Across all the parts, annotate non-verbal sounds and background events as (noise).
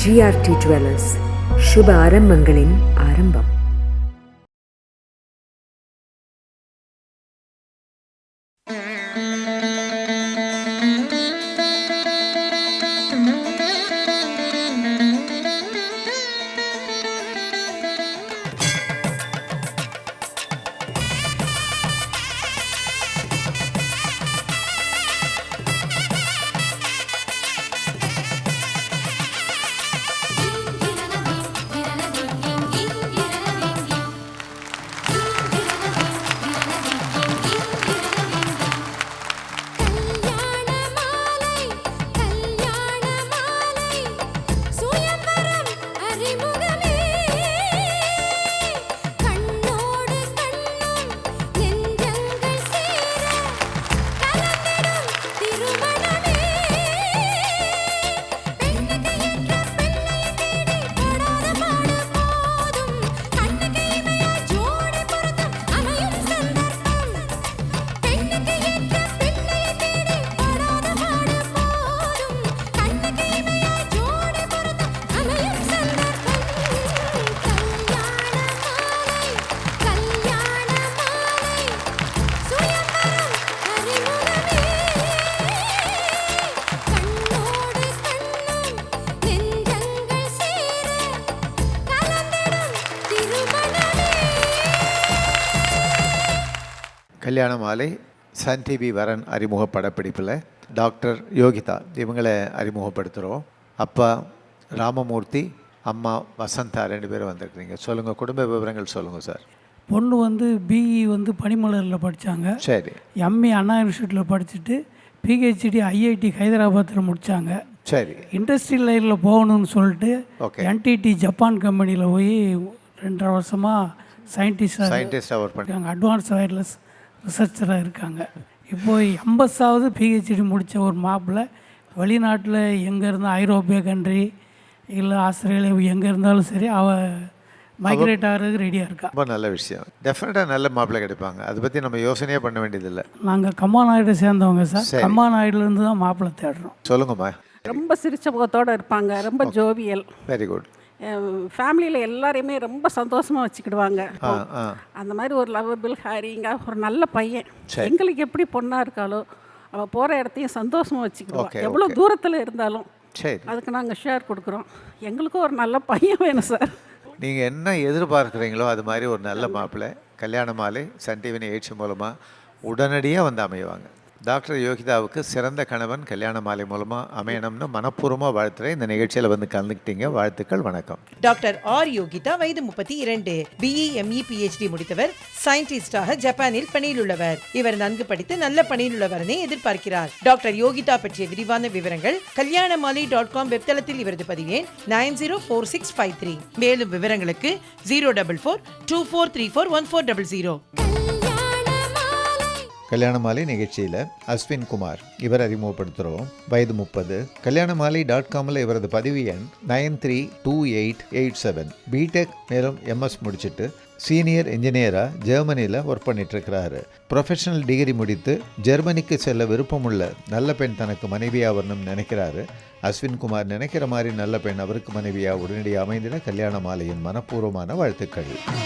GRT jewellers சுப ஆரம்பங்களின் ஆரம்பம் கல்யாண மாலை சன் டிவி வரன் அறிமுக படப்பிடிப்பில் டாக்டர் யோகிதா. இவங்களை அறிமுகப்படுத்துகிறோம் அப்பா ராமமூர்த்தி அம்மா வசந்தா ரெண்டு பேரும் வந்திருக்கிறீங்க. சொல்லுங்கள் குடும்ப விவரங்கள் சொல்லுங்கள் சார். பொண்ணு வந்து பிஇ வந்து பனிமலரில் படித்தாங்க சரி. எம்ஏ அண்ணா யூனிவர்சிட்டியில் படிச்சுட்டு பிஹெச்டி ஐஐடி ஹைதராபாத்தில் முடித்தாங்க சரி. இண்டஸ்ட்ரியல் லைனில் போகணும்னு சொல்லிட்டு Okay. என்டிடி ஜப்பான் கம்பெனியில் போய் ரெண்டரை வருஷமாக சயின்டிஸ்டாக சயின்டிஸ்டாக ஒர்க் பண்ணி இருக்காங்க. அட்வான்ஸ் வயர்லெஸ் ரிசர்ச்சராக இருக்காங்க. இப்போ எண்பதாவது பிஹெச்டி முடித்த ஒரு மாப்பிள்ளை வெளிநாட்டில் எங்கே இருந்தால் ஐரோப்பிய கண்ட்ரி இல்லை ஆஸ்திரேலியா எங்கே இருந்தாலும் சரி அவள் மைக்ரேட் ஆகிறதுக்கு ரெடியாக இருக்கா? ரொம்ப நல்ல விஷயம். டெஃபினட்டாக நல்ல மாப்பிள்ளை கிடைப்பாங்க. அதை பற்றி நம்ம யோசனையே பண்ண வேண்டியதில்லை. நாங்கள் கம்மாநாயுடு சேர்ந்தவங்க சார். சரி. கம்மாநாயுடுலேருந்து தான் மாப்பிள்ளை தேடுறோம். சொல்லுங்கம்மா. ரொம்ப சிரிச்ச முகத்தோடு இருப்பாங்க. ரொம்ப ஜோவியல் வெரி குட் ஃபேமிலியில் எல்லாரையுமே ரொம்ப சந்தோஷமாக வச்சுக்கிடுவாங்க. அந்த மாதிரி ஒரு லவ்வபிள் ஹேரிங்க ஒரு நல்ல பையன். எங்களுக்கு எப்படி பொண்ணாக இருக்காளோ அவள் போகிற இடத்தையும் சந்தோஷமாக வச்சுக்கிடுவா. Okay, எவ்வளோ. தூரத்தில் இருந்தாலும் சரி. அதுக்கு நாங்கள் ஷேர் கொடுக்குறோம். எங்களுக்கும் ஒரு நல்ல பையன் வேணும் சார் நீங்கள் என்ன எதிர்பார்க்குறீங்களோ அது மாதிரி ஒரு நல்ல மாப்பிள்ளை. கல்யாண மாலை சன் டிவி நிகழ்ச்சி மூலமாக உடனடியாக வந்து அமைவாங்க. டாக்டர் யோகிதாவுக்கு சிறந்த கணவன் கல்யாண மாலை மூலமாக அமையணும்னு மனப்பூர்வமாக வாழ்த்துறேன். இந்த நிகழ்ச்சியில் வந்து கலந்துக்கிட்டீங்க. வாழ்த்துக்கள் வணக்கம். டாக்டர் ஆர் யோகிதா வயது முப்பத்தி இரண்டு. பிஇ எம்இ பிஹெச்டி முடித்தவர். சயின்டிஸ்டாக ஜப்பானில் பணியில் உள்ளவர் இவர் நன்கு படித்து நல்ல பணியில் உள்ளவரனை எதிர்பார்க்கிறார். டாக்டர் யோகிதா பற்றிய விரிவான விவரங்கள் கல்யாண மாலை டாட் காம் வெப்தளத்தில் இவரது பதிவேன் nine zero four six five three. மேலும் விவரங்களுக்கு zero double four two four three four one four double zero. Kalyanamalai Kalyana Malai நிகழ்ச்சியில் அஸ்வின் குமார் இவர் அறிமுகப்படுத்துகிறோம் வயது முப்பது. கல்யாண மாலை டாட் காமில் இவரது பதிவு எண் nine three two eight eight seven. BTech மேலும் எம்எஸ் முடிச்சுட்டு சீனியர் இன்ஜினியராக ஜெர்மனியில் ஒர்க் பண்ணிட்டுருக்கிறாரு. ப்ரொஃபஷனல் டிகிரி முடித்து ஜெர்மனிக்கு செல்ல விருப்பமுள்ள நல்ல பெண் தனக்கு மனைவியாக வரணும்னு நினைக்கிறாரு. அஸ்வின் குமார் நினைக்கிற மாதிரி நல்ல பெண் அவருக்கு மனைவியாக உடனடியாக அமைந்திட கல்யாண மாலையின் மனப்பூர்வமான வாழ்த்துக்கள்.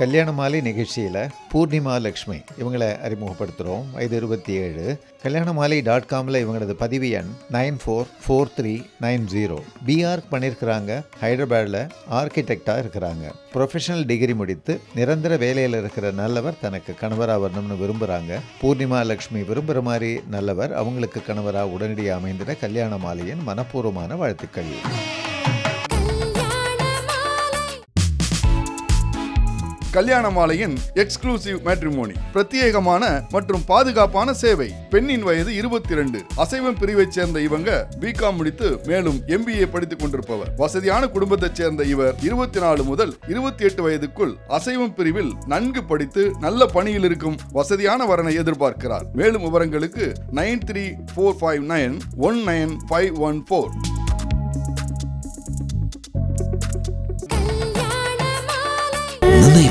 கல்யாண மாலை நிகழ்ச்சியில் பூர்ணிமா லக்ஷ்மி இவங்களை அறிமுகப்படுத்துகிறோம் வயது இருபத்தி ஏழு கல்யாண மாலை டாட் காமில் இவங்களது பதிவு எண் nine four four three nine zero. BArch பண்ணியிருக்கிறாங்க ஹைதராபாடில் ஆர்கிடெக்டாக இருக்கிறாங்க. ப்ரொஃபஷனல் டிகிரி முடித்து நிரந்தர வேலையில் இருக்கிற நல்லவர் தனக்கு கணவராக வரணும்னு விரும்புகிறாங்க பூர்ணிமா லக்ஷ்மி விரும்புகிற மாதிரி நல்லவர் அவங்களுக்கு கணவராக உடனடியாக அமைந்திட கல்யாண மாலையின் மனப்பூர்வமான வாழ்த்துக்கள். கல்யாண மாலையின் எக்ஸ்க்ளூசிவ் மேட்ரிமோனி பிரத்யேகமான மற்றும் பாதுகாப்பான சேவை. பெண்ணின் வயது இருபத்தி ரெண்டு அசைவம் பிரிவைச் சேர்ந்த இவங்க பிகாம் முடித்து மேலும் எம்பிஏ படித்துக் கொண்டிருப்பவர். வசதியான குடும்பத்தைச் சேர்ந்த இவர் இருபத்தி நாலு முதல் இருபத்தி எட்டு வயதுக்குள் அசைவம் பிரிவில் நன்கு படித்து நல்ல பணியில் இருக்கும் வசதியான வரனை எதிர்பார்க்கிறார். மேலும் விவரங்களுக்கு nine three four five nine one nine five one four.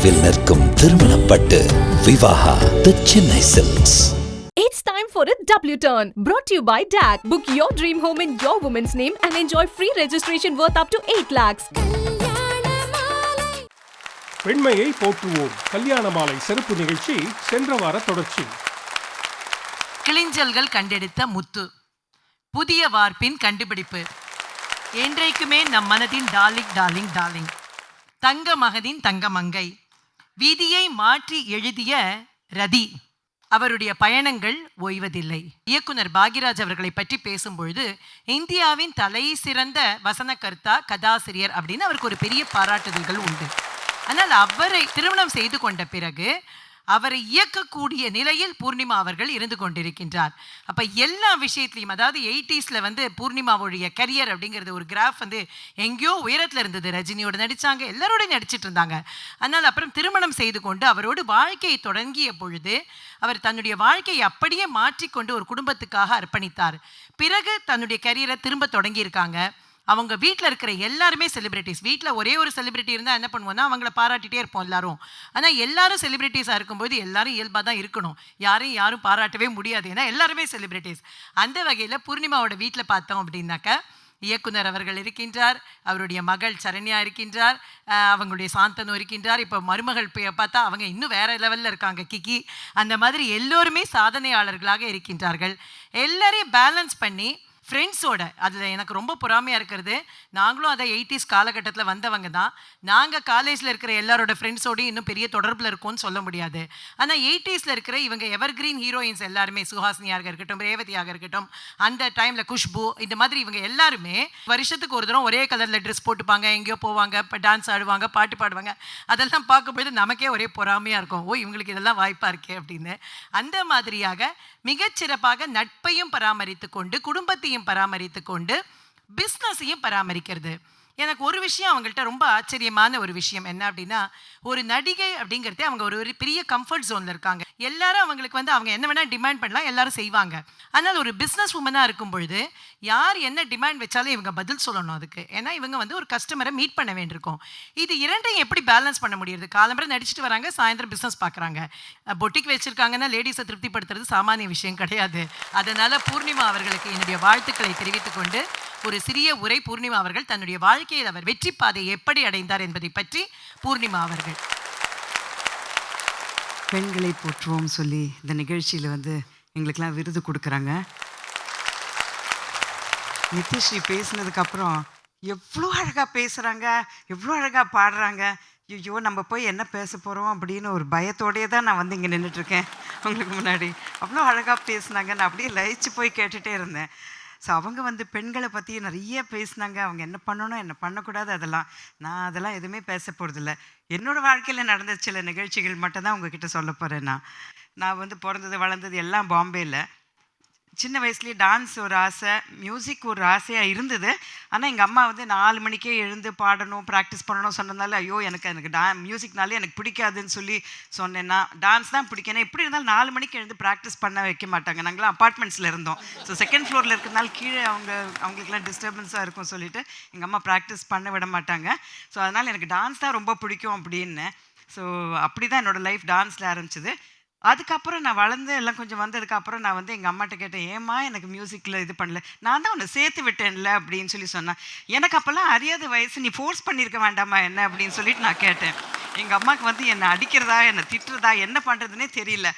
நினைவில் நிற்கும் திருமணப்பட்டு Vivaha the Chennai silks It's time for a UW Turn, brought to you by DAC. Book your dream home in your woman's name and enjoy free registration worth up to 8 lakhs. கல்யாண மாலை பெண்மையை போற்றுவோம். கல்யாண மாலை சிறப்பு நிகழ்ச்சி சென்ற வார தொடர்ச்சி. கிளிஞ்சல்கள் கண்டெடுத்த முத்து. புதிய வார்ப்பின் கண்டுபிடிப்பு. என்றைக்குமே நம் மனதின் டார்லிங் டார்லிங் டார்லிங். தங்க மகதின் தங்க மங்கை. விதியை மாற்றி எழுதிய ரதி. அவருடைய பயணங்கள் ஓய்வதில்லை. இயக்குனர் பாகிராஜ் அவர்களை பற்றி பேசும்பொழுது இந்தியாவின் தலை சிறந்த வசன கர்த்தா கதாசிரியர் அப்படின்னு அவருக்கு ஒரு பெரிய பாராட்டுதல்கள் உண்டு. ஆனால் அவரை திருமணம் செய்து கொண்ட பிறகு அவரை இயக்கக்கூடிய நிலையில் பூர்ணிமா அவர்கள் இருந்து கொண்டிருக்கின்றார். அப்போ எல்லா விஷயத்துலையும் அதாவது எயிட்டிஸில் வந்து பூர்ணிமாவுடைய கரியர் அப்படிங்கிறது ஒரு கிராஃப் வந்து எங்கேயோ உயரத்தில் இருந்தது. ரஜினியோட நடித்தாங்க எல்லாரோடையும் நடிச்சிட்டு இருந்தாங்க. ஆனால் அப்புறம் திருமணம் செய்து கொண்டு அவரோடு வாழ்க்கையை தொடங்கிய பொழுது அவர் தன்னுடைய வாழ்க்கையை அப்படியே மாற்றிக்கொண்டு ஒரு குடும்பத்துக்காக அர்ப்பணித்தார். பிறகு தன்னுடைய கரியரை திரும்ப தொடங்கியிருக்காங்க. அவங்க வீட்டில் இருக்கிற எல்லாருமே செலிபிரிட்டிஸ் வீட்டில் ஒரே ஒரு செலிபிரிட்டி இருந்தால் என்ன பண்ணுவோம்னா அவங்கள பாராட்டிகிட்டே இருப்போம் எல்லாரும். ஆனால் எல்லாரும் செலிபிரிட்டிஸாக இருக்கும்போது எல்லாரும் இயல்பாக தான் இருக்கணும். யாரையும் யாரும் பாராட்டவே முடியாது. ஏன்னா எல்லாருமே செலிபிரிட்டிஸ் அந்த வகையில் பூர்ணிமாவோட வீட்டில் பார்த்தோம் அப்படின்னாக்கா இயக்குனர் அவர்கள் இருக்கின்றார் அவருடைய மகள் சரண்யா இருக்கின்றார் அவங்களுடைய சாந்தனும் இருக்கின்றார். இப்போ மருமகள் பார்த்தா அவங்க இன்னும் வேற லெவலில் இருக்காங்க கிக்கி. அந்த மாதிரி எல்லோருமே சாதனையாளர்களாக இருக்கின்றார்கள். எல்லாரையும் பேலன்ஸ் பண்ணி ஃப்ரெண்ட்ஸோட அதில் எனக்கு ரொம்ப பொறாமையாக இருக்கிறது நாங்களும் அதை எயிட்டிஸ் காலகட்டத்தில் வந்தவங்க தான். நாங்கள் காலேஜில் இருக்கிற எல்லாரோட ஃப்ரெண்ட்ஸோடையும் இன்னும் பெரிய தொடர்பில் இருக்கோம்னு சொல்ல முடியாது. ஆனால் எயிட்டிஸில் இருக்கிற இவங்க எவர் கிரீன் ஹீரோயின்ஸ் எல்லாருமே சுஹாசினியாக இருக்கட்டும் ரேவதியாக இருக்கட்டும் அந்த டைமில் குஷ்பு இந்த மாதிரி இவங்க எல்லாருமே வருஷத்துக்கு ஒரு தடவை ஒரே கலரில் ட்ரெஸ் போட்டுப்பாங்க எங்கேயோ போவாங்க இப்போ டான்ஸ் ஆடுவாங்க பாட்டு பாடுவாங்க. அதெல்லாம் பார்க்கும்போது நமக்கே ஒரே பொறாமையாக இருக்கும். ஓ இவங்களுக்கு இதெல்லாம் வாய்ப்பாக இருக்கே அப்படின்னு. அந்த மாதிரியாக மிகச்சிறப்பாக நட்பையும் பராமரித்து கொண்டு குடும்பத்தையும் பராமரித்து கொண்டு பிஸ்னஸையும் பராமரிக்கிறது. எனக்கு ஒரு விஷயம் அவங்கள்ட்ட ரொம்ப ஆச்சரியமான ஒரு விஷயம் என்ன அப்படின்னா ஒரு நடிகை அப்படிங்கிறதே அவங்க ஒரு ஒரு பெரிய கம்ஃபர்ட் ஜோனில் இருக்காங்க. எல்லாரும் அவங்களுக்கு வந்து அவங்க என்ன வேணால் டிமாண்ட் பண்ணலாம் எல்லாரும் செய்வாங்க. ஆனால் ஒரு பிஸ்னஸ் உமனாக இருக்கும் பொழுது யார் என்ன டிமாண்ட் வச்சாலும் இவங்க பதில் சொல்லணும் அதுக்கு. ஏன்னா இவங்க வந்து ஒரு கஸ்டமரை மீட் பண்ண வேண்டியிருக்கும். இது இரண்டையும் எப்படி பேலன்ஸ் பண்ண முடியுது? காலம்பரை நடிச்சிட்டு வராங்க சாயந்தரம் பிஸ்னஸ் பார்க்குறாங்க பொட்டிக் வச்சிருக்காங்கன்னா லேடிஸை திருப்திப்படுத்துறது சாமானிய விஷயம் கிடையாது. அதனால் பூர்ணிமா அவர்களுக்கு என்னுடைய வாழ்த்துக்களை தெரிவித்துக்கொண்டு ஒரு சிறிய உரை பூர்ணிமா அவர்கள் தன்னுடைய வாழ்க்கை வாழ்க்கையில் அவர் வெற்றி பாதை எப்படி அடைந்தார் என்பதை பற்றி பூர்ணிமா அவர்கள். பெண்களை போற்றுவோம் சொல்லி இந்த நிகழ்ச்சியில் வந்து எங்களுக்கெல்லாம் விருது கொடுக்குறாங்க. நித்யஸ்ரீ பேசினதுக்கப்புறம் எவ்வளோ அழகாக பேசுகிறாங்க எவ்வளோ அழகாக பாடுறாங்க. ஐயோ நம்ம போய் என்ன பேச போகிறோம் அப்படின்னு ஒரு பயத்தோடயே தான் நான் வந்து இங்கே நின்றுட்டுருக்கேன் உங்களுக்கு முன்னாடி அவ்வளோ அழகாக பேசுனாங்க. நான் அப்படியே லயிச்சு போய் கேட்டுகிட்டே இருந்தேன். ஸோ அவங்க வந்து பெண்களை பற்றி நிறைய பேசினாங்க. அவங்க என்ன பண்ணணும் என்ன பண்ணக்கூடாது அதெல்லாம். நான் அதெல்லாம் எதுவுமே பேச போகிறதில்ல என்னோடய வாழ்க்கையில் நடந்த சில நிகழ்ச்சிகள் மட்டும்தான் உங்ககிட்ட சொல்ல போகிறேன் நான். நான் வந்து பிறந்தது வளர்ந்தது எல்லாம் பாம்பேயில் சின்ன வயசுலேயே டான்ஸ் ஒரு ஆசை மியூசிக் ஒரு ஆசையாக இருந்தது. ஆனால் எங்கள் அம்மா வந்து நாலு மணிக்கே எழுந்து பாடணும் ப்ராக்டிஸ் பண்ணணும் சொன்னதுனால ஐயோ எனக்கு எனக்கு டா மியூசிக்னாலே எனக்கு பிடிக்காதுன்னு சொல்லி சொன்னேன்னா டான்ஸ் தான் பிடிக்கணும் எப்படி இருந்தாலும் நாலு மணிக்கு எழுந்து ப்ராக்டிஸ் பண்ண வைக்க மாட்டாங்க. நாங்களாம் அப்பார்ட்மெண்ட்ஸில் இருந்தோம். ஸோ செகண்ட் ஃப்ளோரில் இருக்கிறதுனால கீழே அவங்க அவங்களுக்குலாம் டிஸ்டர்பன்ஸாக இருக்கும் சொல்லிட்டு எங்கள் அம்மா ப்ராக்டிஸ் பண்ண விட மாட்டாங்க. ஸோ அதனால் எனக்கு டான்ஸ் தான் ரொம்ப பிடிக்கும் அப்படின்னு. ஸோ அப்படி தான் என்னோடய லைஃப் டான்ஸில் ஆரம்பிச்சது. அதுக்கப்புறம் நான் வளர்ந்து எல்லாம் கொஞ்சம் வந்ததுக்கப்புறம் நான் வந்து எங்கள் அம்மாட்ட கேட்டேன் ஏம்மா எனக்கு மியூசிக்கில் இது பண்ணல. நான் தான் உன்னை சேர்த்து விட்டேன்ல அப்படின்னு சொல்லி சொன்னேன். எனக்கு அப்போல்லாம் அறியாத வயசு நீ ஃபோர்ஸ் பண்ணியிருக்க வேண்டாமா என்ன? அப்படின்னு சொல்லிட்டு நான் கேட்டேன். எங்கள் அம்மாவுக்கு வந்து என்னை அடிக்கிறதா என்னை திட்டுறதா என்ன பண்ணுறதுனே தெரியல.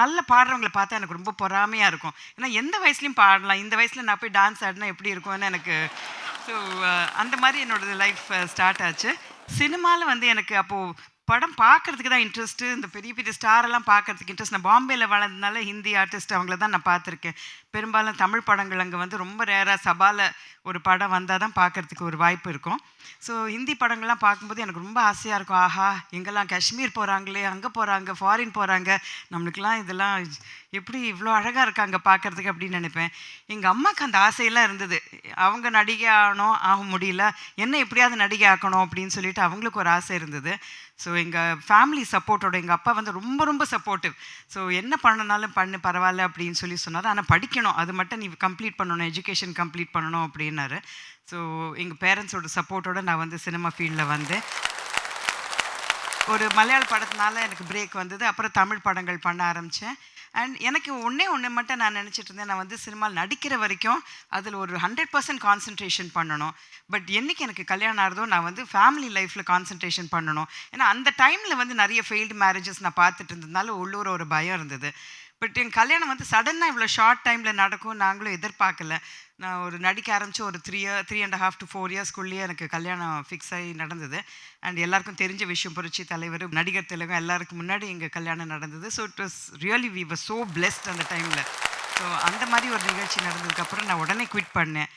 நல்ல பாடுறவங்களை பார்த்தா எனக்கு ரொம்ப பொறாமையாக இருக்கும். ஏன்னா எந்த வயசுலையும் பாடலாம். இந்த வயசில் நான் போய் டான்ஸ் ஆடினா எப்படி இருக்கும்னு எனக்கு ஸோ அந்த மாதிரி என்னோடய லைஃப் ஸ்டார்ட் ஆச்சு. சினிமாவில் வந்து எனக்கு அப்போது படம் பார்க்கறதுக்கு தான் இன்ட்ரெஸ்ட்டு இந்த பெரிய பெரிய ஸ்டாரெல்லாம் பார்க்கறதுக்கு இன்ட்ரெஸ்ட் நான் பாம்பேயில் வளர்ந்ததுனால ஹிந்தி ஆர்டிஸ்ட் அவங்கள தான் நான் பார்த்துருக்கேன். பெரும்பாலும் தமிழ் படங்கள் அங்கே வந்து ரொம்ப ரேராக சபாவில் ஒரு படம் வந்தால் தான் பார்க்கறதுக்கு ஒரு வாய்ப்பு இருக்கும். ஸோ ஹிந்தி படங்கள்லாம் பார்க்கும்போது எனக்கு ரொம்ப ஆசையாக இருக்கும். ஆஹா எங்கெல்லாம் காஷ்மீர் போகிறாங்களே அங்கே போகிறாங்க ஃபாரின் போகிறாங்க நம்மளுக்கெல்லாம் இதெல்லாம் எப்படி இவ்வளோ அழகாக இருக்காங்க பார்க்கறதுக்கு அப்படின்னு நினைப்பேன். எங்கள் அம்மாவுக்கு அந்த ஆசையெல்லாம் இருந்தது. அவங்க நடிகை ஆகணும் ஆக முடியல. என்ன எப்படியாவது நடிகை ஆக்கணும் அப்படின்னு சொல்லிட்டு அவங்களுக்கு ஒரு ஆசை இருந்தது. ஸோ எங்கள் ஃபேமிலி சப்போர்ட்டோட எங்கள் அப்பா வந்து ரொம்ப ரொம்ப சப்போர்ட்டிவ் ஸோ என்ன பண்ணனாலும் பண்ணு பரவாயில்ல அப்படின்னு சொல்லி சொன்னார். ஆனால் படிக்கணும். அது மட்டும் நீ கம்ப்ளீட் பண்ணணும். எஜுகேஷன் கம்ப்ளீட் பண்ணணும் அப்படின்னாரு. ஸோ எங்கள் பேரண்ட்ஸோட சப்போர்ட்டோட நான் வந்து சினிமா ஃபீல்டில் வந்தேன். ஒரு மலையாள படத்தினால எனக்கு பிரேக் வந்தது. அப்புறம் தமிழ் படங்கள் பண்ண ஆரம்பித்தேன் அண்ட் எனக்கு ஒன்றே ஒன்று மட்டும் நான் நினச்சிட்டு இருந்தேன் நான் வந்து சினிமாவில் நடிக்கிற வரைக்கும் அதில் ஒரு ஹண்ட்ரட் பர்சன்ட் கான்சன்ட்ரேஷன் பண்ணணும். பட் என்னைக்கு எனக்கு கல்யாணம் ஆகிறதோ நான் வந்து ஃபேமிலி லைஃப்பில் கான்சன்ட்ரேஷன் பண்ணணும். ஏன்னா அந்த டைமில் வந்து நிறைய ஃபெயில்டு மேரேஜஸ் நான் பார்த்துட்டு இருந்ததுனால உள்ளூர ஒரு பயம் இருந்தது. பட் என் கல்யாணம் வந்து சடனாக இவ்வளோ ஷார்ட் டைமில் நடக்கும் நாங்களும் எதிர்பார்க்கல. நான் ஒரு நடிக்க ஆரம்பித்து ஒரு three year three and half to four இயர்ஸ்க்குள்ளேயே எனக்கு கல்யாணம் ஃபிக்ஸ் ஆகி நடந்தது. அண்ட் எல்லாருக்கும் தெரிஞ்ச விஷயம் புரட்சி தலைவர் நடிகர் திலகம் எல்லாருக்கும் முன்னாடி எங்கள் கல்யாணம் நடந்தது. So it was really we were so blessed அந்த டைமில் ஸோ அந்த மாதிரி ஒரு நிகழ்ச்சி நடந்ததுக்கப்புறம் நான் உடனே குவிட் பண்ணேன்.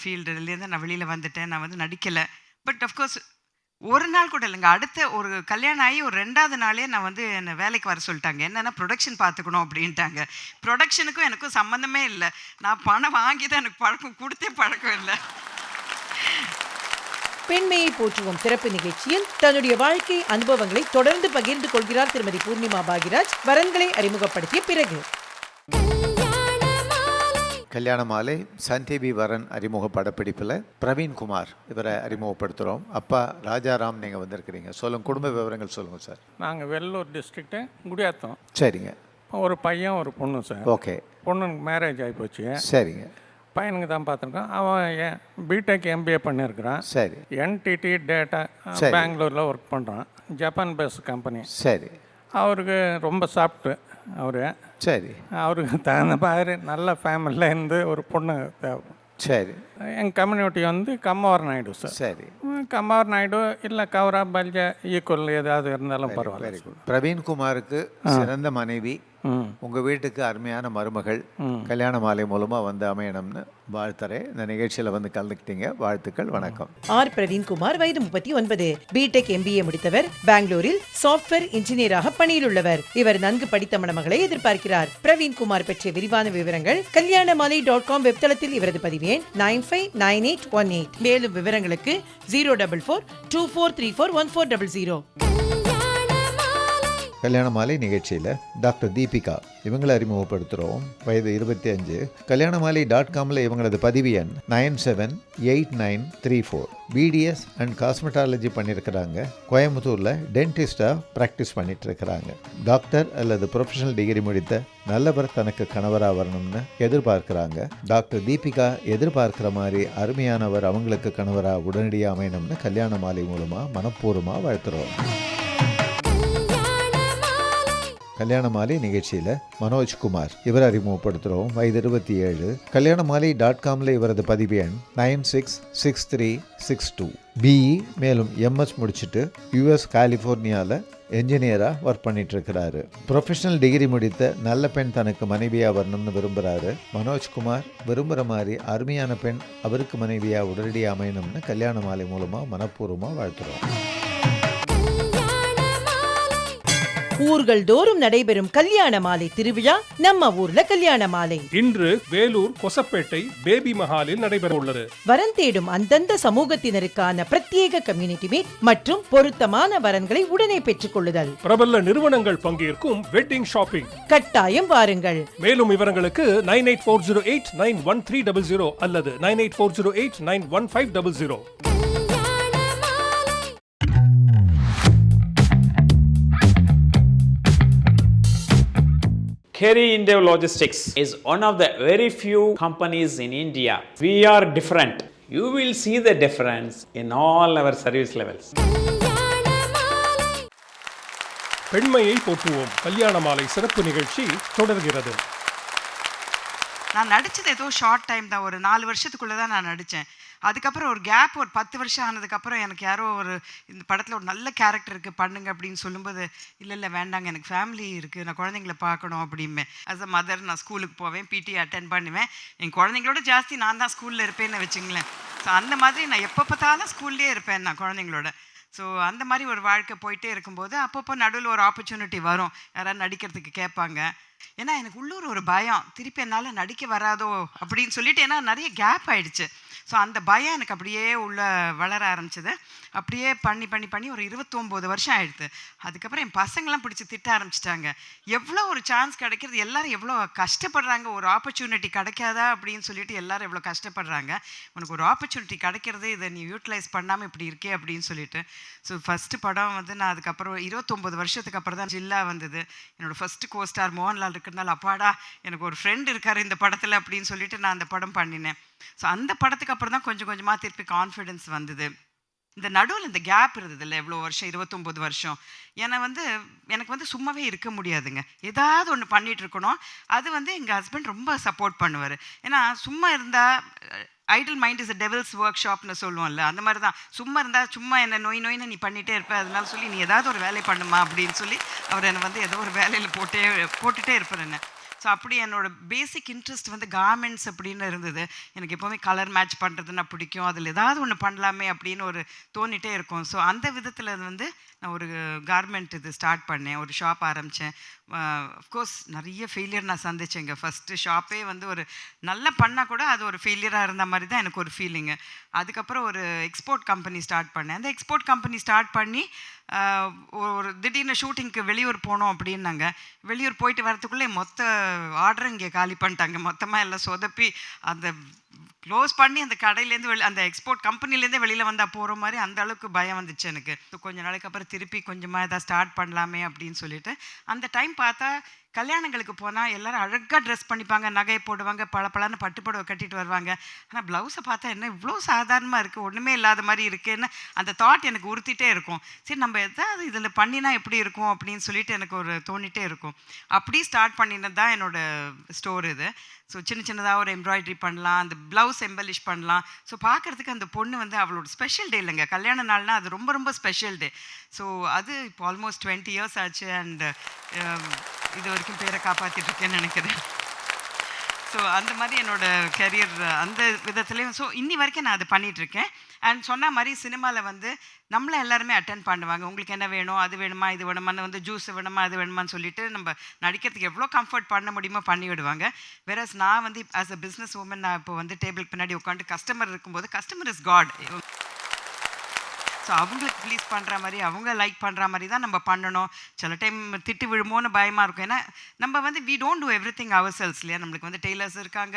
ஃபீல்டுலேருந்து நான் வெளியில் வந்துட்டேன். நான் வந்து நடிக்கலை. பட் அஃப்கோர்ஸ் ஒரு நாள் கூட இல்லைங்க. அடுத்த ஒரு கல்யாணம் ஆகி ஒரு ரெண்டாவது நாளே நான் வந்து என்னை வேலைக்கு வர சொல்லிட்டாங்க. என்னென்னா ப்ரொடக்ஷன் பார்த்துக்கணும் அப்படின்ட்டாங்க. ப்ரொடக்ஷனுக்கும் எனக்கும் சம்மந்தமே இல்லை. நான் பணம் வாங்கி தான் எனக்கு பழக்கம் கொடுத்தே பழக்கம் இல்லை. பெண்மையை போற்றுவோம். சிறப்பு நிகழ்ச்சியில் தன்னுடைய வாழ்க்கை அனுபவங்களை தொடர்ந்து பகிர்ந்து கொள்கிறார் திருமதி பூர்ணிமா பாகிராஜ். வரன்களை அறிமுகப்படுத்திய பிறகு. கல்யாண மாலை சன் டிவி வரன் அறிமுக படப்பிடிப்பில் பிரவீன்குமார் இவரை அறிமுகப்படுத்துகிறோம் அப்பா ராஜாராம் நீங்கள் வந்திருக்கிறீங்க. சொல்லுங்க குடும்ப விவரங்கள் சொல்லுங்கள் சார். நாங்கள் வெள்ளூர் டிஸ்ட்ரிக்ட்டு குடியாத்தம். சரிங்க. ஒரு பையன் ஒரு பொண்ணு சார். ஓகே. பொண்ணுக்கு மேரேஜ் ஆகி போச்சு. சரிங்க. பையனுக்கு தான் பார்த்துருக்கோம். அவன் பிடெக் எம்பிஏ பண்ணியிருக்கிறான் சரி. NTT data. பெங்களூரில் ஒர்க் பண்ணுறான் ஜப்பான் பேஸ் கம்பெனி சரி. அவருக்கு ரொம்ப சாப்பிட்டு அவர். சரி. அவருக்கு தகுந்த மாதிரி நல்ல ஃபேமிலியில் இருந்து ஒரு பொண்ணு தேவை. சரி. எங்கள் கம்யூனிட்டி வந்து கம்மவார் நாயுடு சார். சரி. கம்மவார் நாயுடு இல்லை கௌரா பல்ஜா ஈக்குவல் ஏதாவது இருந்தாலும் பரவாயில்ல பிரவீன்குமாருக்கு சிறந்த மனைவி. உங்கள் வீட்டுக்கு அருமையான மருமகள் கல்யாண மாலை மூலமாக வந்து அமையணும்னு வாழ்த்துறேன். இந்த நிகழ்ச்சியில் வந்து கலந்துக்கிட்டீங்க. வாழ்த்துக்கள் வணக்கம். ஆர். பிரவீன்குமார் வயது முப்பத்தி ஒன்பது. பிடெக் எம்பிஏ முடித்தவர். பெங்களூரில் சாஃப்ட்வேர் இன்ஜினியராக பணியில் உள்ளவர். இவர் நன்கு படித்த மணமகளை எதிர்பார்க்கிறார். பிரவீன்குமார் பற்றிய விரிவான விவரங்கள் கல்யாணமாலை டாட் காம் வெப்தளத்தில் இவரது பதிவு எண் nine five nine eight one eight. மேலும் விவரங்களுக்கு zero double four two four three four one four double zero. Kalyana Malai நிகழ்ச்சியில் டாக்டர் தீபிகா இவங்களை அறிமுகப்படுத்துகிறோம் வயது இருபத்தி அஞ்சு. கல்யாண மாலை டாட் காமில் இவங்களது பதிவு எண் nine seven eight nine three four. BDS and cosmetology பண்ணியிருக்கிறாங்க கோயம்புத்தூரில் டென்டிஸ்டாக ப்ராக்டிஸ் பண்ணிட்டு இருக்கிறாங்க டாக்டர் அல்லது ப்ரொஃபஷனல் டிகிரி முடித்த நல்லவர் தனக்கு கணவராக வரணும்னு எதிர்பார்க்குறாங்க. டாக்டர் தீபிகா எதிர்பார்க்குற மாதிரி அருமையானவர் அவங்களுக்கு கணவராக உடனடியாக அமையணும்னு கல்யாண மாலை மூலமாக மனப்பூர்வமாக வாழ்த்துறோம். கல்யாண மாலை நிகழ்ச்சியில் மனோஜ்குமார் இவர் அறிமுகப்படுத்துகிறோம் வயது இருபத்தி ஏழு. கல்யாண மாலை டாட் காமில் இவரது பதிவு எண் nine six six three six two. BE மேலும் எம்எஸ் முடிச்சுட்டு யூஎஸ் கலிஃபோர்னியாவில் என்ஜினியராக ஒர்க் பண்ணிட்டுருக்கிறாரு. ப்ரொஃபஷனல் டிகிரி முடித்த நல்ல பெண் தனக்கு மனைவியாக வரணும்னு விரும்புகிறாரு மனோஜ்குமார் விரும்புகிற மாதிரி அருமையான பெண் அவருக்கு மனைவியாக உடனடியாக அமையணும்னு கல்யாண மாலை மூலமாக மனப்பூர்வமாக வாழ்த்துறோம். ஊர்கள் தோறும் நடைபெறும் கல்யாண மாலை திருவிழா நம்ம ஊர்ல கல்யாண மாலை. இன்று வேலூர் கொசப்பேட்டை பேபி மஹாலில் நடைபெற உள்ளது. வரன் தேடும் அந்தந்த சமூகத்தினருக்கான பிரத்யேக கம்யூனிட்டி மீட் மற்றும் பொருத்தமான வரன்களை உடனே பெற்றுக் கொள்ளுதல். பிரபல நிறுவனங்கள் பங்கேற்கும் வெட்டிங் ஷாப்பிங் கட்டாயம் வாருங்கள். மேலும் விவரங்களுக்கு nine eight four zero eight nine one three double zero அல்லது nine eight four zero eight nine one five double zero. Kerry India Logistics is one of the very few companies in India. We are different. You will see the difference in all our service levels. பெண்மையை போற்றுவோம் கல்யாண மாலை சிறப்பு நிகழ்ச்சி தொடர்கிறது நான் நடிச்சது ஏதோ ஷார்ட் டைம் தான் ஒரு நாலு வருஷத்துக்குள்ளே தான் நான் நடித்தேன் அதுக்கப்புறம் ஒரு கேப் ஒரு பத்து வருஷம் ஆனதுக்கப்புறம் எனக்கு யாரோ ஒரு இந்த படத்தில் ஒரு நல்ல கேரக்டர் இருக்குது பண்ணுங்க அப்படின்னு சொல்லும்போது இல்லை இல்லை வேண்டாங்க எனக்கு ஃபேமிலி இருக்குது நான் குழந்தைங்கள பார்க்கணும் அப்படிமே அஸ் அ மதர் நான் ஸ்கூலுக்கு போவேன் பிடி அட்டென்ட் பண்ணுவேன். என் குழந்தைங்களோட ஜாஸ்தி நான் தான் ஸ்கூலில் இருப்பேன்னு வச்சுங்களேன். ஸோ அந்த மாதிரி நான் எப்போ பார்த்தாலும் ஸ்கூல்லேயே இருப்பேன் நான் குழந்தைங்களோட. ஸோ அந்த மாதிரி ஒரு வாழ்க்கை போயிட்டே இருக்கும்போது அப்பப்போ நடுவில் ஒரு ஆப்பர்ச்சுனிட்டி வரும். யாராவது நடிக்கிறதுக்கு கேட்பாங்க. ஏன்னா எனக்கு உள்ளூர் ஒரு பயம். திருப்பி என்னால் நடிக்க வராதோ அப்படின்னு சொல்லிட்டு ஏன்னா நிறைய கேப் ஆயிடுச்சு. ஸோ அந்த பயம் எனக்கு அப்படியே உள்ளே வளர ஆரம்பிச்சது. அப்படியே பண்ணி பண்ணி பண்ணி ஒரு இருபத்தொம்போது வருஷம் ஆயிடுது. அதுக்கப்புறம் என் பசங்களாம் பிடிச்சி திட்ட ஆரம்பிச்சிட்டாங்க. எவ்வளோ ஒரு சான்ஸ் கிடைக்கிறது? எல்லாரும் எவ்வளோ கஷ்டப்படுறாங்க? ஒரு ஆப்பர்ச்சுனிட்டி கிடைக்காதா? அப்படின்னு சொல்லிட்டு எல்லாரும் எவ்வளோ கஷ்டப்படுறாங்க. உனக்கு ஒரு ஆப்பர்ச்சுனிட்டி கிடைக்கிறது இதை நீ யூட்டிலைஸ் பண்ணாமல் இப்படி இருக்கே அப்படின்னு சொல்லிட்டு. ஸோ ஃபஸ்ட்டு படம் வந்து நான் அதுக்கப்புறம் இருபத்தொம்போது வருஷத்துக்கு அப்புறம் தான் ஜில்லா வந்தது. என்னோடய ஃபஸ்ட்டு கோஸ்டார் மோகன்லால் மோகன்லால் இருக்கிறதுனால அப்பாடா எனக்கு ஒரு ஃப்ரெண்ட் இருக்காரு இந்த படத்தில் அப்படின்னு சொல்லிட்டு நான் அந்த படம் பண்ணினேன். ஸோ அந்த படத்துக்கு அப்புறம் தான் கொஞ்சம் கொஞ்சமாக திருப்பி கான்ஃபிடென்ஸ் வந்தது. இந்த நடுவில் இந்த கேப் இருந்தது இல்லை எவ்வளோ வருஷம் இருபத்தொம்போது வருஷம். ஏன்னா வந்து எனக்கு வந்து சும்மாவே இருக்க முடியாதுங்க. ஏதாவது ஒன்று பண்ணிட்டு இருக்கணும். அது வந்து எங்கள் ஹஸ்பண்ட் ரொம்ப சப்போர்ட் பண்ணுவார். ஏன்னா சும்மா இருந்தால் idle mind is devil's work ஷாப்னு சொல்லுவோம்ல அந்த மாதிரி தான் சும்மா இருந்தால் சும்மா என்ன நோய் நோயின்னு நீ பண்ணிகிட்டே இருப்ப அதனால சொல்லி நீ ஏதாவது ஒரு வேலை பண்ணுமா அப்படின்னு சொல்லி அவர் என்னை வந்து ஏதோ ஒரு வேலையில் போட்டே போட்டுகிட்டே இருப்பார் என்ன. ஸோ அப்படி என்னோட பேசிக் இன்ட்ரெஸ்ட் வந்து கார்மெண்ட்ஸ் அப்படின்னு இருந்தது. எனக்கு எப்போவுமே கலர் மேட்ச் பண்ணுறதுன்னா பிடிக்கும். அதில் ஏதாவது ஒன்று பண்ணலாமே அப்படின்னு ஒரு தோணிட்டே இருக்கும். ஸோ அந்த விதத்தில் வந்து நான் ஒரு கார்மெண்ட் இது ஸ்டார்ட் பண்ணேன். ஒரு ஷாப் ஆரம்பித்தேன் அஃப்கோர்ஸ் நிறைய ஃபெயிலியர் நான் சந்திச்சேங்க. ஃபஸ்ட்டு ஷாப்பே வந்து ஒரு நல்லா பண்ணால் கூட அது ஒரு ஃபெயிலியராக இருந்த மாதிரி தான் எனக்கு ஒரு ஃபீலிங்கு அதுக்கப்புறம் ஒரு எக்ஸ்போர்ட் கம்பெனி ஸ்டார்ட் பண்ணேன். அந்த எக்ஸ்போர்ட் கம்பெனி ஸ்டார்ட் பண்ணி ஒரு திடீர்னு ஷூட்டிங்க்கு வெளியூர் போனோம் அப்படின்னாங்க. வெளியூர் போயிட்டு வரத்துக்குள்ளே மொத்த ஆர்டர் இங்கே காலி பண்ணிட்டாங்க. மொத்தமாக எல்லாம் சொதப்பி அந்த க்ளோஸ் பண்ணி அந்த கடையிலேருந்து வெளி அந்த எக்ஸ்போர்ட் கம்பெனிலேருந்தே வெளியில் வந்தால் போகிற மாதிரி அந்த அளவுக்கு பயம் வந்துச்சு எனக்கு. கொஞ்ச நாளைக்கு அப்புறம் திருப்பி கொஞ்சமாக எதாவது ஸ்டார்ட் பண்ணலாமே அப்படின்னு சொல்லிட்டு அந்த டைம் பார்த்தா கல்யாணங்களுக்கு போனால் எல்லாரும் அழகாக ட்ரெஸ் பண்ணிப்பாங்க நகையை போடுவாங்க பல பலன்னு பட்டு புடவை கட்டிட்டு வருவாங்க. ஆனால் ப்ளவுஸை பார்த்தா என்ன இவ்வளோ சாதாரணமாக இருக்குது ஒன்றுமே இல்லாத மாதிரி இருக்குன்னு அந்த தாட் எனக்கு உறுத்திட்டே இருக்கும். சரி நம்ம எதாவது இதில் பண்ணினா எப்படி இருக்கும் அப்படின்னு சொல்லிட்டு எனக்கு ஒரு தோணிட்டே இருக்கும். அப்படி ஸ்டார்ட் பண்ணினது தான் என்னோடய ஸ்டோர் இது. ஸோ சின்ன சின்னதாக ஒரு எம்ப்ராய்டரி பண்ணலாம் அந்த ப்ளவுஸ் எம்பலிஷ் பண்ணலாம். ஸோ பார்க்குறதுக்கு அந்த பொண்ணு வந்து அவளோட ஸ்பெஷல் டே இல்லைங்க. கல்யாண நாள்னால் அது ரொம்ப ரொம்ப ஸ்பெஷல் டே ஸோ அது இப்போ ஆல்மோஸ்ட் டுவெண்ட்டி இயர்ஸ் ஆச்சு அண்ட் இது வரைக்கும் பேரை காப்பாற்றிட்டு இருக்கேன்னு நினைக்கிறேன். ஸோ அந்த மாதிரி என்னோட கெரியர் அந்த விதத்துலேயும் ஸோ இன்னி வரைக்கும் நான் அது பண்ணிகிட்ருக்கேன் அண்ட் சொன்ன மாதிரி சினிமாவில் வந்து நம்மளை எல்லாருமே அட்டன் பண்ணுவாங்க. உங்களுக்கு என்ன வேணும் அது வேணுமா இது வேணுமான்னு வந்து ஜூஸ் வேணுமா அது வேணுமான்னு சொல்லிட்டு நம்ம நடிக்கிறதுக்கு எவ்வளோ கம்ஃபர்ட் பண்ண முடியுமோ பண்ணி விடுவாங்க. வேறஸ் நான் வந்து ஆஸ் அ பிஸ்னஸ் உமன் நான் இப்போ வந்து டேபிள் பின்னாடி உட்காந்து கஸ்டமர் இருக்கும்போது கஸ்டமர் இஸ் காட் ஸோ அவங்களுக்கு ப்ளீஸ் பண்ணுற மாதிரி அவங்க லைக் பண்ணுற மாதிரி தான் நம்ம பண்ணணும். சில டைம் திட்டு விழுமோன்னு பயமாக இருக்கும். ஏன்னா நம்ம வந்து we don't do everything ourselves இல்லையா? நம்மளுக்கு வந்து டெய்லர்ஸ் இருக்காங்க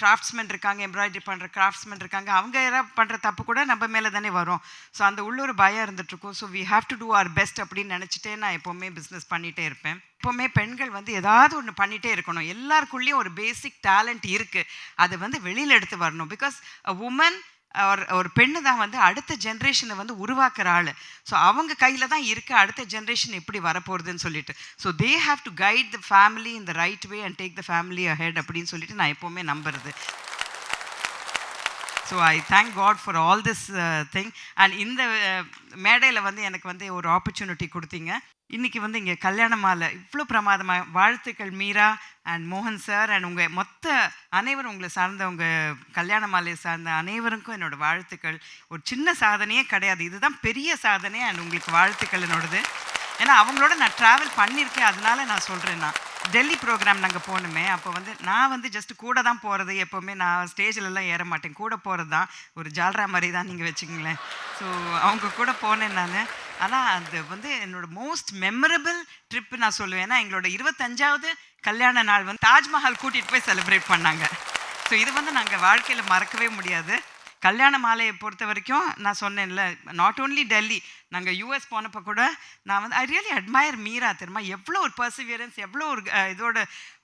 கிராஃப்ட்ஸ்மென் இருக்காங்க எம்ப்ராய்டரி பண்ணுற கிராஃப்ட்ஸ்மேன் இருக்காங்க. அவங்க யாராவது பண்ணுற தப்பு கூட நம்ம மேலே தானே வரும். ஸோ அந்த உள்ளூர் பயம் இருந்துகிட்ருக்கும் so we have to do our best அப்படின்னு நினச்சிட்டே நான் எப்போவுமே பிஸ்னஸ் பண்ணிகிட்டே இருப்பேன். எப்போவுமே பெண்கள் வந்து ஏதாவது ஒன்று பண்ணிகிட்டே இருக்கணும். எல்லாருக்குள்ளேயும் ஒரு பேசிக் டேலண்ட் இருக்குது அதை வந்து வெளியில் எடுத்து வரணும். பிகாஸ் அ உமன் ஒரு ஒரு பெண்ணு தான் வந்து அடுத்த ஜென்ரேஷனை வந்து உருவாக்குற ஆள். ஸோ அவங்க கையில் தான் இருக்குது அடுத்த ஜென்ரேஷன் எப்படி வரப்போகுதுன்னு சொல்லிட்டு. So they have to guide the family in the right way and take the family ahead அப்படின்னு சொல்லிட்டு நான் எப்போவுமே நம்புறது. So I thank God for all this thing and இந்த uh, மேடையில் வந்து எனக்கு வந்து ஒரு ஆப்பர்ச்சுனிட்டி கொடுத்தீங்க. இன்றைக்கி வந்து இங்கே கல்யாண மாலை இவ்வளோ பிரமாதமாக வாழ்த்துக்கள் மீரா அண்ட் மோகன் சார் அண்ட் உங்கள் மொத்த அனைவரும் உங்களை சார்ந்த உங்கள் கல்யாண மாலையை சார்ந்த அனைவருக்கும் என்னோடய வாழ்த்துக்கள். ஒரு சின்ன சாதனையே கிடையாது. இதுதான் பெரிய சாதனை அண்ட் உங்களுக்கு வாழ்த்துக்கள் என்னோடது. ஏன்னா அவங்களோட நான் ட்ராவல் பண்ணியிருக்கேன். அதனால நான் சொல்கிறேன் நான். டெல்லி ப்ரோக்ராம் நாங்கள் போகணுமே. அப்போ வந்து நான் வந்து ஜஸ்ட் கூட தான் போகிறது எப்போவுமே. நான் ஸ்டேஜிலலாம் ஏற மாட்டேன். கூட போகிறது தான். ஒரு ஜால்ரா மாதிரி தான் நீங்கள் வச்சுக்கங்களேன். ஸோ அவங்க கூட போனேன் நான். ஆனால் அது வந்து என்னோட மோஸ்ட் மெமரபிள் ட்ரிப்பு நான் சொல்லுவேன். ஏன்னா எங்களோட இருபத்தஞ்சாவது கல்யாண நாள் வந்து தாஜ்மஹால் கூட்டிகிட்டு போய் செலிப்ரேட் பண்ணாங்க. ஸோ இது வந்து நாங்கள் வாழ்க்கையில் மறக்கவே முடியாது. கல்யாண மாலையை பொறுத்த வரைக்கும் நான் சொன்னேன்ல நாட் ஓன்லி டெல்லி நாங்கள் யூஎஸ் போனப்போ கூட நான் வந்து ஐ ரியலி அட்மயர் மீரா தெரியுமா? எவ்வளோ ஒரு பர்சிவியரன்ஸ் எவ்வளோ ஒரு இதோட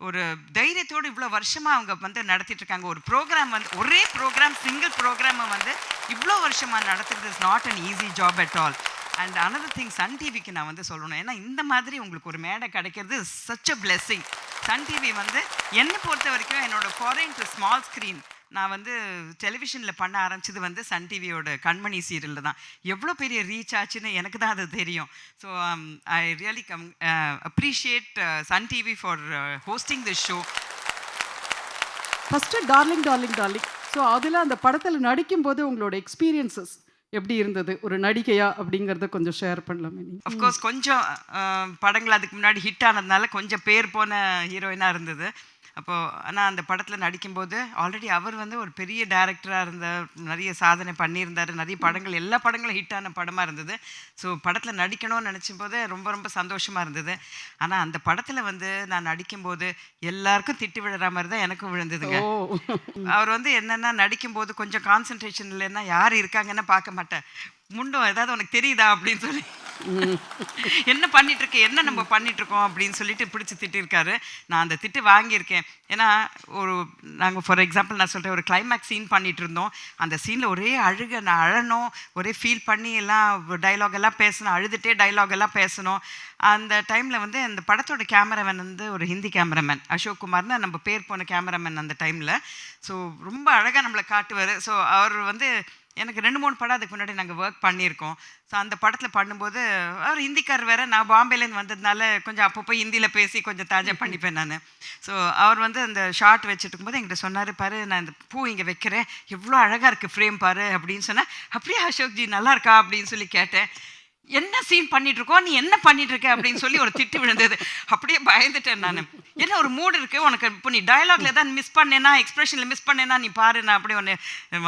ஒரு தைரியத்தோடு இவ்வளோ வருஷமாக அவங்க வந்து நடத்திட்டு இருக்காங்க ஒரு ப்ரோக்ராம் வந்து ஒரே ப்ரோக்ராம் சிங்கிள் ப்ரோக்ராமை வந்து இவ்வளோ வருஷமாக நடத்துறது is not an easy job at all and another thing Sun டிவிக்கு நான் வந்து சொல்லணும். ஏன்னா இந்த மாதிரி உங்களுக்கு ஒரு மேடை கிடைக்கிறது such a blessing Sun TV வந்து என்னை பொறுத்த வரைக்கும் என்னோடய ஃபாரின் டு ஸ்மால் ஸ்க்ரீன் நான் வந்து டெலிவிஷனில் பண்ண ஆரம்பிச்சது வந்து சன் டிவியோட கண்மணி சீரியலில் தான். எவ்வளோ பெரிய ரீச் ஆச்சுன்னு எனக்கு தான் அது தெரியும். So I really come appreciate Sun TV for hosting this show first darling darling darling so அதில் அந்த படத்தில் நடிக்கும்போது உங்களோட எக்ஸ்பீரியன்சஸ் எப்படி இருந்தது? ஒரு நடிகையா அப்படிங்கிறத கொஞ்சம் ஷேர் பண்ணலாமே அஃப்கோர்ஸ் கொஞ்சம் அஹ், படங்கள் அதுக்கு முன்னாடி ஹிட் ஆனதுனால கொஞ்சம் பேர் போன ஹீரோயினாக இருந்தது. அப்போது ஆனால் அந்த படத்தில் நடிக்கும்போது ஆல்ரெடி அவர் வந்து ஒரு பெரிய டேரக்டராக இருந்தார் நிறைய சாதனை பண்ணியிருந்தார். நிறைய படங்கள் எல்லா படங்களும் ஹிட்டான படமாக இருந்தது. ஸோ படத்தில் நடிக்கணும்னு நினச்சும் போது ரொம்ப ரொம்ப சந்தோஷமாக இருந்தது. ஆனால் அந்த படத்தில் வந்து நான் நடிக்கும்போது எல்லாருக்கும் திட்டு விழுற மாதிரி தான் எனக்கும் விழுந்ததுங்க. அவர் வந்து என்னென்னா நடிக்கும்போது கொஞ்சம் கான்சன்ட்ரேஷன் இல்லைன்னா யார் இருக்காங்கன்னு பார்க்க மாட்டேன். முண்டும் ஏதாவது உனக்கு தெரியுதா? அப்படின்னு சொல்லி (laughs) என்ன பண்ணிட்டு இருக்க என்ன நம்ம பண்ணிட்டு இருக்கோம் அப்படின்னு சொல்லிட்டு பிடிச்சி திட்டிருக்காரு. நான் அந்த திட்டு வாங்கியிருக்கேன். ஏன்னா ஒரு நாங்கள் ஃபார் எக்ஸாம்பிள் நான் சொல்கிறேன் ஒரு கிளைமேக்ஸ் சீன் பண்ணிட்டு இருந்தோம் அந்த சீனில் ஒரே அழுக நான் அழணும். ஒரே ஃபீல் பண்ணி எல்லாம் டைலாக் எல்லாம் பேசணும். அழுதுகிட்டே டைலாக் எல்லாம் பேசணும். அந்த டைமில் வந்து அந்த படத்தோட கேமராமேன் வந்து ஒரு ஹிந்தி கேமராமேன் அசோக் குமார்னு நம்ம பேர் போன கேமராமேன் அந்த டைமில் ஸோ ரொம்ப அழகாக நம்மளை காட்டுவார். ஸோ அவர் வந்து எனக்கு ரெண்டு மூணு படம் அதுக்கு முன்னாடி நாங்கள் ஒர்க் பண்ணியிருக்கோம். ஸோ அந்த படத்தில் பண்ணும்போது அவர் ஹிந்திக்கார் வேறு. நான் பாம்பேலேருந்து வந்ததுனால கொஞ்சம் அப்பப்போ ஹிந்தியில் பேசி கொஞ்சம் தாஜா பண்ணிப்பேன் நான். ஸோ அவர் வந்து அந்த ஷார்ட் வச்சுட்டு போது எங்கிட்ட சொன்னார் பாரு நான் இந்த பூ இங்கே வைக்கிறேன். எவ்வளோ அழகாக இருக்குது ஃப்ரேம் பாரு அப்படின்னு சொன்னேன் அப்படியே அசோக்ஜி நல்லா இருக்கா? அப்படின்னு சொல்லி கேட்டேன். என்ன சீன் பண்ணிட்டு இருக்கோம் நீ என்ன பண்ணிட்டு இருக்க அப்படின்னு சொல்லி ஒரு திட்டு விழுந்தது. அப்படியே பயந்துட்டேன் நான். என்ன ஒரு மூடு இருக்கு? உனக்கு இப்போ நீ டயலாக்ல ஏதாவது மிஸ் பண்ணேனா எக்ஸ்பிரஷனில் மிஸ் பண்ணேனா நீ பாரு நான் அப்படி ஒன்று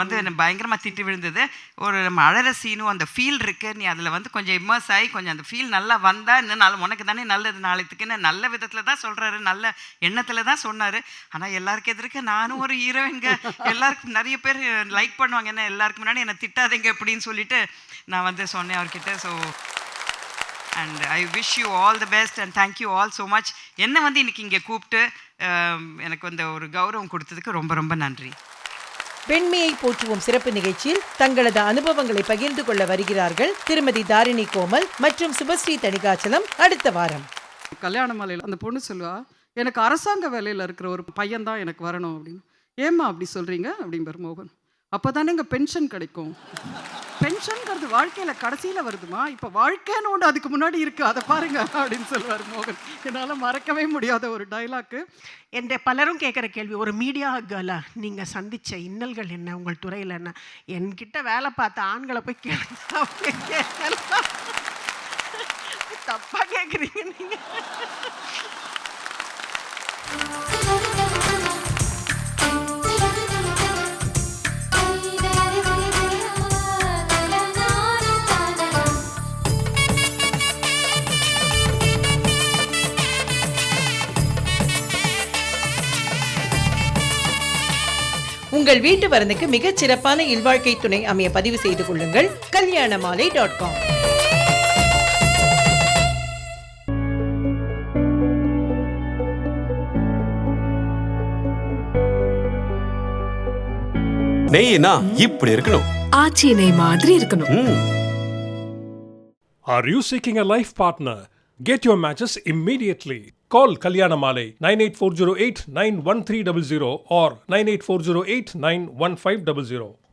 வந்து என்ன பயங்கரமாக திட்டு விழுந்தது. ஒரு நம்ம அழற சீனும் அந்த ஃபீல் இருக்கு. நீ அதில் வந்து கொஞ்சம் இம்மர்ஸ் ஆகி கொஞ்சம் அந்த ஃபீல் நல்லா வந்தா இன்னும் நாள் உனக்கு தானே நல்லது. நாளைத்துக்குன்னு நல்ல விதத்தில் தான் சொல்கிறாரு நல்ல எண்ணத்தில் தான் சொன்னார். ஆனால் எல்லாருக்கும் எதிர்க்க நானும் ஒரு ஹீரோயின்க எல்லாருக்கும் நிறைய பேர் லைக் பண்ணுவாங்க. என்ன எல்லாருக்கும் முன்னாடி என்னை திட்டாதீங்க அப்படின்னு சொல்லிட்டு நான் வந்து சொன்னேன் அவர்கிட்ட. So and I wish you all the best and thank you all so much என்னை வந்து இன்னைக்கு இங்கே கூப்பிட்டு எனக்கு வந்து ஒரு கௌரவம் கொடுத்ததுக்கு ரொம்ப ரொம்ப நன்றி. பெண்மையை போற்றுவோம் சிறப்பு நிகழ்ச்சியில் தங்களது அனுபவங்களை பகிர்ந்து கொள்ள வருகிறார்கள் திருமதி தாரிணி கோமல் மற்றும் சுபஸ்ரீ தணிகாச்சலம் அடுத்த வாரம். கல்யாண மாலையில் அந்த பொண்ணு சொல்லுவா எனக்கு அரசாங்க வேலையில் இருக்கிற ஒரு பையன் தான் எனக்கு வரணும் அப்படின்னு. ஏம்மா அப்படி சொல்கிறீங்க அப்படிம்பார் மோகன். அப்போ தானேங்க பென்ஷன் கிடைக்கும். பென்ஷன்கிறது வாழ்க்கையில் கடைசியில் வருதுமா? இப்போ வாழ்க்கைன்னு ஒன்று அதுக்கு முன்னாடி இருக்குது அதை பாருங்க அப்படின்னு சொல்லுவார் மோகன். என்னால் மறக்கவே முடியாத ஒரு டைலாக்கு என்ற பலரும் கேட்குற கேள்வி ஒரு மீடியா கேர்லா நீங்கள் சந்திச்ச இன்னல்கள் என்ன? உங்கள் துறையில் என்ன? என்கிட்ட வேலை பார்த்த ஆண்களை போய் கேளுங்க. தப்பாக கேட்குறீங்க நீங்கள் உங்கள் வீட்டு வரனுக்கு மிகச் சிறப்பான இல்வாழ்க்கை துணை அமைய பதிவு செய்து கொள்ளுங்கள். கல்யாண மாலை டாட் காம் நெய்னா இப்படி இருக்கணும். ஆச்சி நெய் மாதிரி இருக்கணும். Are you seeking a life partner? Get your matches immediately. Call Kalyana Malay 98408 91300 or 98408 91500.